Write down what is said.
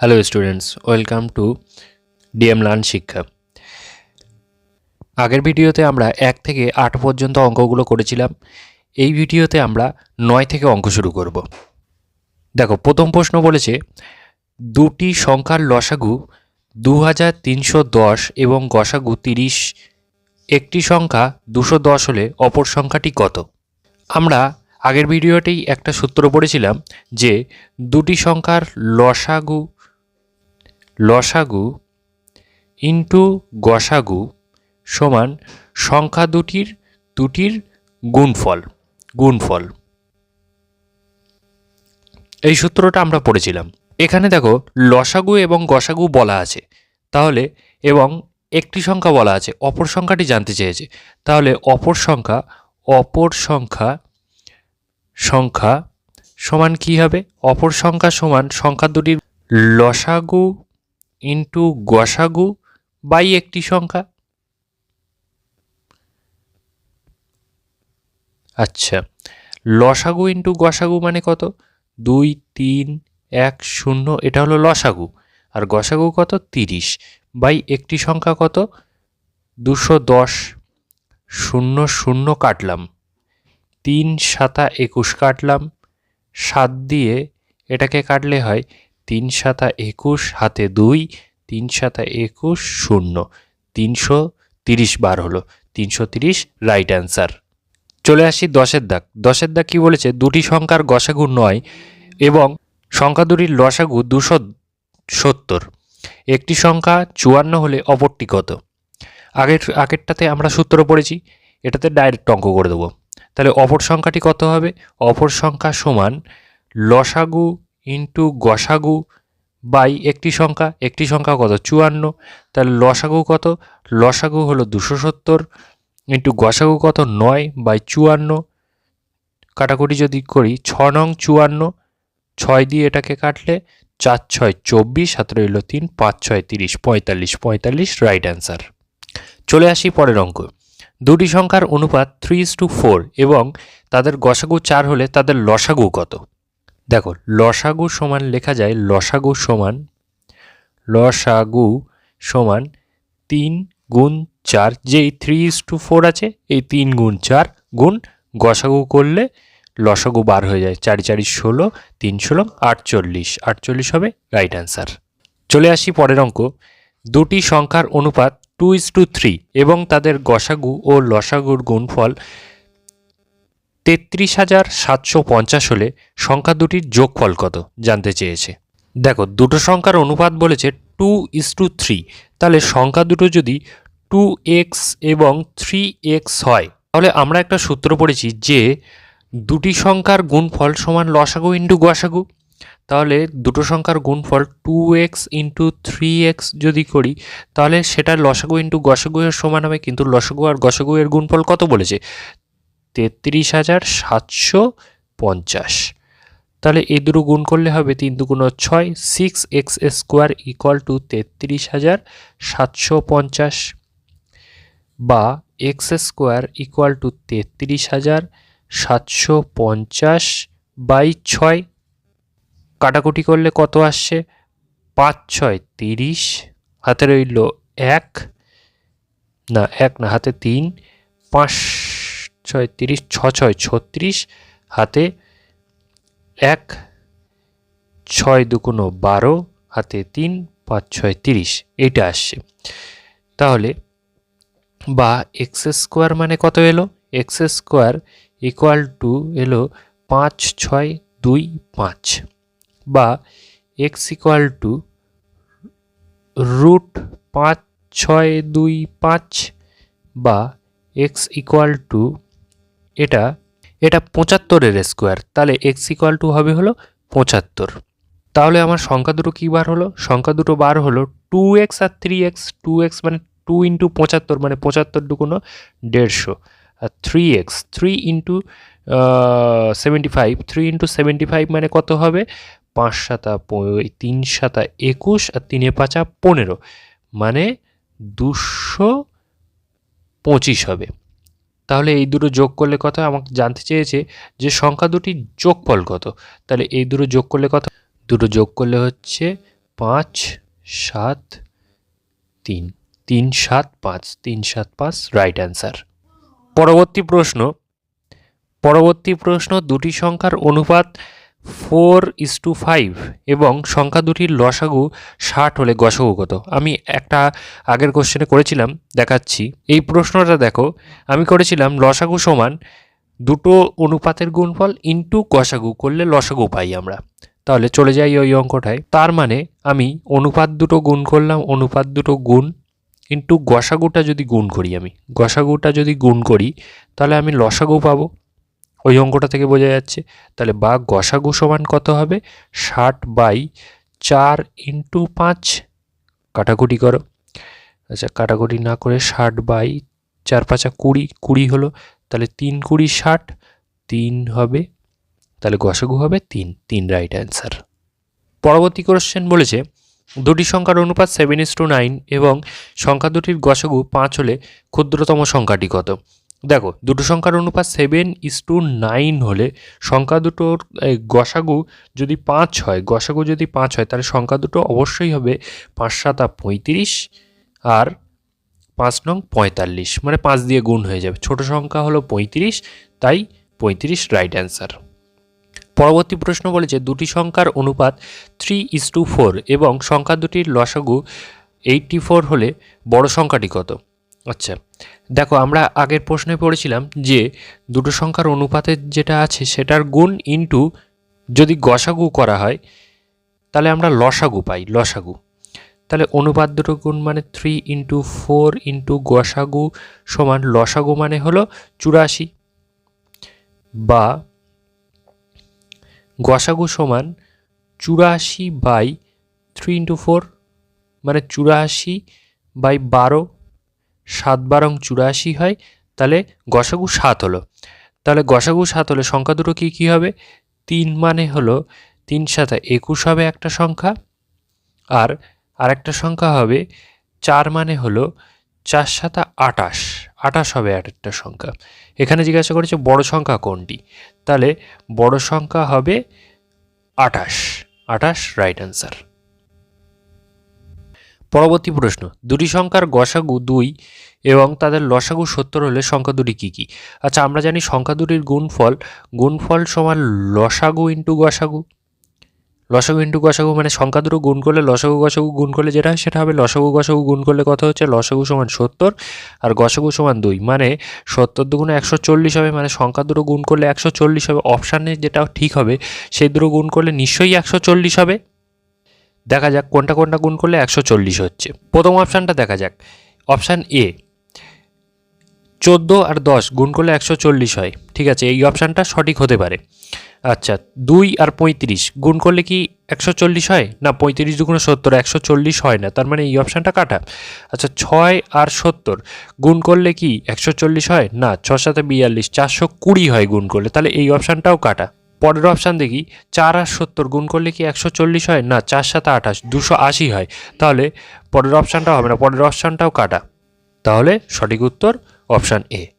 Hello students welcome to DM learn Shiksha আগের ভিডিওতে আমরা এক থেকে আট পর্যন্ত অঙ্কগুলো করেছিলাম। এই ভিডিওতে আমরা নয় থেকে অঙ্ক শুরু করব। দেখো, প্রথম প্রশ্ন বলেছে, দুটি সংখ্যার লসাগু দু হাজার তিনশো দশ এবং গসাগু তিরিশ। একটি সংখ্যা দুশো দশ হলে অপর সংখ্যাটি কত? আমরা আগের ভিডিওতেই একটা সূত্র পড়েছিলাম যে দুটি সংখ্যার লসাগু লসাগু ইন্টু গসাগু সমান সংখ্যা দুটির দুটির গুণফল গুণফল। এই সূত্রটা আমরা পড়েছিলাম। এখানে দেখো লসাগু এবং গসাগু বলা আছে। তাহলে এবং একটি সংখ্যা বলা আছে, অপর সংখ্যাটি জানতে চেয়েছে। তাহলে অপর সংখ্যা অপর সংখ্যা সংখ্যা সমান কি হবে? অপর সংখ্যা সমান সংখ্যা দুটির লসাগু ইন্টু গসাগু বাই একটি সংখ্যা। আচ্ছা লসাগু ইন্টু গসাগু মানে কত? দুই, তিন, এক, শূন্য, এটা হলো লসাগু। আর গসাগু কত? তিরিশ। বাই একটি সংখ্যা কত? দুশো দশ। শূন্য শূন্য কাটলাম। তিন সাতা একুশ কাটলাম। সাত দিয়ে এটাকে কাটলে হয় তিন সাতা একুশ হাতে দুই, তিন সাতা একুশ শূন্য, তিনশো তিরিশ বার হলো, তিনশো তিরিশ রাইট অ্যান্সার চলে আসি দশের দাগ। দশের দাগ কী বলেছে? দুটি সংখ্যার গসাগু নয় এবং সংখ্যা দুটির লসাগু দুশো সত্তর। একটি সংখ্যা চুয়ান্ন হলে অপরটি কত? আগের, আগেরটাতে আমরা সূত্র পড়েছি, এটাতে ডাইরেক্ট অঙ্ক করে দেবো। তাহলে অপর সংখ্যাটি কত হবে? অপর সংখ্যা সমান লসাগু ইন্টু গসাগু বাই একটি সংখ্যা একটি সংখ্যা কত? চুয়ান্ন। তাহলে লসাগু কত? লসাগু হলো দুশো সত্তর। ইন্টু গসাগু কত? নয় বাই চুয়ান্ন। কাটাকুটি যদি করি, ছ নং চুয়ান্ন। ছয় দিয়ে এটাকে কাটলে চার ছয় চব্বিশ হাতে রইল তিন, পাঁচ ছয় তিরিশ, পঁয়তাল্লিশ পঁয়তাল্লিশ রাইট অ্যান্সার চলে আসি পরের অঙ্ক। দুটি সংখ্যার অনুপাত থ্রি ইস টু ফোর এবং তাদের গসাগু চার হলে তাদের লসাগু কত? দেখো, লসাগু সমান লেখা যায় লসাগু সমান লসাগু সমান তিন গুণ চার, যেই থ্রি ইস টু ফোর আছে, এই তিন গুণ চার গুণ গসাগু করলে লসাগু বার হয়ে যায়, চারি চারি ষোলো, তিন ষোলো, আটচল্লিশ। আটচল্লিশ হবে রাইট অ্যান্সার চলে আসি পরের অঙ্ক। দুটি সংখ্যার অনুপাত টু ইস টু থ্রি এবং তাদের গসাগু ও লসাগুর গুণফল তেত্রিশ হাজার সাতশো পঞ্চাশ হলে সংখ্যা দুটির যোগফল কত জানতে চেয়েছে। দেখো, দুটো সংখ্যার অনুপাত বলেছে টু ইস টু থ্রি। তাহলে সংখ্যা দুটো যদি টু এক্স এবং থ্রি এক্স হয়, তাহলে আমরা একটা সূত্র পড়েছি যে দুটি সংখ্যার গুণফল সমান লসাগু ইন্টু গসাগু তাহলে দুটো সংখ্যার গুণফল two x into three x যদি করি, তাহলে সেটা লসাগু ইন্টু গসাগু এর সমান হবে, কিন্তু লসাগু আর গসাগু এর গুণফল কত বলেছে? তেত্রিশ হাজার সাতশো পঞ্চাশ। তাহলে এই দুটো গুণ করলে হবে তিন দুগুণ ছয় six x square equal to তেত্রিশ হাজার সাতশো পঞ্চাশ বা এক্স স্কোয়ার ইকুয়াল টু তেত্রিশ হাজার সাতশো পঞ্চাশ বাই ছয়। কাটাকুটি করলে কত আসছে? পাঁচ, ছয়, তিরিশ। হাতে রইল এক। না এক না, হাতে তিন। পাঁচ ছয় তিরিশ, ছ ছয় ছত্রিশ, হাতে এক, ছয় দুকোনো বারো, হাতে তিন, পাঁচ ছয় তিরিশ। এইটা আসছে। তাহলে বা এক্স স্কোয়ার মানে কত এলো? এক্স স্কোয়ার ইকুয়াল টু এলো পাঁচ ছয় দুই পাঁচ বা এক্স ইকুয়াল টু রুট পাঁচ ছয় দুই পাঁচ বা এক্স ইকুয়াল টু এটা এটা পঁচাত্তরের স্কোয়ার তাহলে এক্স ইকুয়াল টু হবে হলো পঁচাত্তর। তাহলে আমার সংখ্যা দুটো কী বার হলো? সংখ্যা দুটো বার হলো টু এক্স আর থ্রি এক্স টু এক্স মানে টু ইন্টু পঁচাত্তর মানে পঁচাত্তর দুগুণো দেড়শো। আর three x three into seventy five three into seventy five মানে কত হবে? পাঁচ সাতা তিন সাতা একুশ আর তিনে পাঁচা পনেরো মানে দুশো পঁচিশ হবে। তাহলে এই দুটো যোগ করলে কত আমাকে জানতে চেয়েছে যে সংখ্যা দুটির যোগফল কত। তাহলে এই দুটো যোগ করলে কত? দুটো যোগ করলে হচ্ছে পাঁচ, সাত, তিন। তিন, সাত, পাঁচ। তিন, সাত, পাঁচ রাইট অ্যান্সার পরবর্তী প্রশ্ন। পরবর্তী প্রশ্ন, দুটি সংখ্যার অনুপাত ফোর ইস টু ফাইভ এবং সংখ্যা দুটির লসাগু ষাট হলে গসাগু কত? আমি একটা আগের কোশ্চেনে করেছিলাম, দেখাচ্ছি। এই প্রশ্নটা দেখো, আমি করেছিলাম লসাগু সমান দুটো অনুপাতের গুণফল ইন্টু গসাগু করলে লসাগু পাই আমরা। তাহলে চলে যাই ওই অঙ্কটায়। তার মানে আমি অনুপাত দুটো গুণ করলাম, অনুপাত দুটো গুণ ইন্টু গসাগুটা যদি গুণ করি আমি, গসাগুটা যদি গুণ করি, তাহলে আমি লসাগু পাবো। ওই অঙ্কটা থেকে বোঝা যাচ্ছে। তাহলে বা গসাগু সমান কত হবে? ষাট বাই চার ইন্টু পাঁচ। কাটাকুটি করো। আচ্ছা কাটাকুটি না করে ষাট বাই চার পাঁচা কুড়ি কুড়ি হলো, তাহলে তিন কুড়ি ষাট, তিন হবে, তাহলে গসাগু হবে তিন তিন রাইট অ্যান্সার। পরবর্তী কোশ্চেন বলেছে, দুটি সংখ্যার অনুপাত সেভেন ইস টু নাইন এবং সংখ্যা দুটির গসাগু পাঁচ হলে ক্ষুদ্রতম সংখ্যাটি কত? দেখো, দুটো সংখ্যার অনুপাত সেভেন ইস টু নাইন হলে সংখ্যা দুটোর গসাগু যদি পাঁচ হয়, গসাগু যদি পাঁচ হয়, তাহলে সংখ্যা দুটো অবশ্যই হবে পাঁচ সাতা পঁয়ত্রিশ আর পাঁচ নং পঁয়তাল্লিশ। মানে পাঁচ দিয়ে গুণ হয়ে যাবে। ছোট সংখ্যা হলো পঁয়ত্রিশ, তাই পঁয়ত্রিশ রাইট অ্যান্সার পরবর্তী প্রশ্ন বলেছে, দুটি সংখ্যার অনুপাত থ্রি ইস টু ফোর এবং সংখ্যা দুটির লসাগু এইটটি ফোর হলে বড় সংখ্যাটি কত? আচ্ছা দেখো আমরা আগের প্রশ্নে পড়েছিলাম যে দুটো সংখ্যার অনুপাতের যেটা আছে সেটার গুণ ইনটু যদি গসাগু করা হয়, তাহলে আমরা লসাগু পাই, লসাগু। তাহলে অনুপাত দুটো গুণ মানে থ্রি ইন্টু ফোর ইন্টু গসাগু সমান লসাগু মানে হলো চুরাশি বা গসাগু সমান চুরাশি বাই থ্রি ইন্টু ফোর মানে চুরাশি বাই বারো সাত বারং চুরাশি হয়, তাহলে গসাগু সাত হলো। তাহলে গসাগু সাত হলে সংখ্যা দুটো কী কী হবে? তিন মানে হলো তিন সাথে একুশ হবে একটা সংখ্যা, আর আরেকটা সংখ্যা হবে চার মানে হলো চার সাথে আটাশ আটাশ হবে আরেকটা সংখ্যা। এখানে জিজ্ঞাসা করেছে বড় সংখ্যা কোনটি? তাহলে বড় সংখ্যা হবে আটাশ আটাশ রাইট অ্যান্সার পরবর্তী প্রশ্ন, দুটি সংখ্যার গসাগু দুই এবং তাদের লসাগু সত্তর হলে সংখ্যা দুটি কী কী? আচ্ছা আমরা জানি সংখ্যা দুটির গুণফল গুণফল সমান লসাগু ইন্টু গসাগু। লসাগু ইন্টু গসাগু মানে সংখ্যা দুটো গুণ করলে লসাগু গসাগু গুণ করলে যেটা হয় সেটা হবে লসাগু গসাগু গুণ করলে কত হচ্ছে? লসাগু সমান সত্তর আর গসাগু সমান দুই। মানে সত্তর দুগুণে একশো চল্লিশ হবে মানে সংখ্যা দুটো গুণ করলে একশো চল্লিশ হবে। অপশানে যেটা ঠিক হবে, সেই দুটো গুণ করলে নিশ্চয়ই একশো চল্লিশ হবে। দেখা যাক কোনটা কোনটা গুণ করলে একশো চল্লিশ হচ্ছে। প্রথম অপশানটা দেখা যাক। অপশান এ, চোদ্দ আর দশ গুণ করলে একশো চল্লিশ হয়। ঠিক আছে, এই অপশানটা সঠিক হতে পারে। আচ্ছা দুই আর পঁয়ত্রিশ গুণ করলে কি একশো চল্লিশ হয়? না, পঁয়ত্রিশ দুগুণে সত্তর, একশো চল্লিশ হয় না। তার মানে এই অপশানটা কাটা। আচ্ছা ছয় আর সত্তর গুণ করলে কি একশো চল্লিশ হয়? না ছ সাথে বিয়াল্লিশ, চারশো কুড়ি হয় গুণ করলে। তাহলে এই অপশানটাও কাটা। পরের অপশান দেখি, চার আর সত্তর গুণ করলে কি একশো চল্লিশ হয়? না, চার সাত আঠাশ দুশো আশি হয়। তাহলে পরের অপশানটাও হবে না, পরের অপশানটাও কাটা। তাহলে সঠিক উত্তর অপশান এ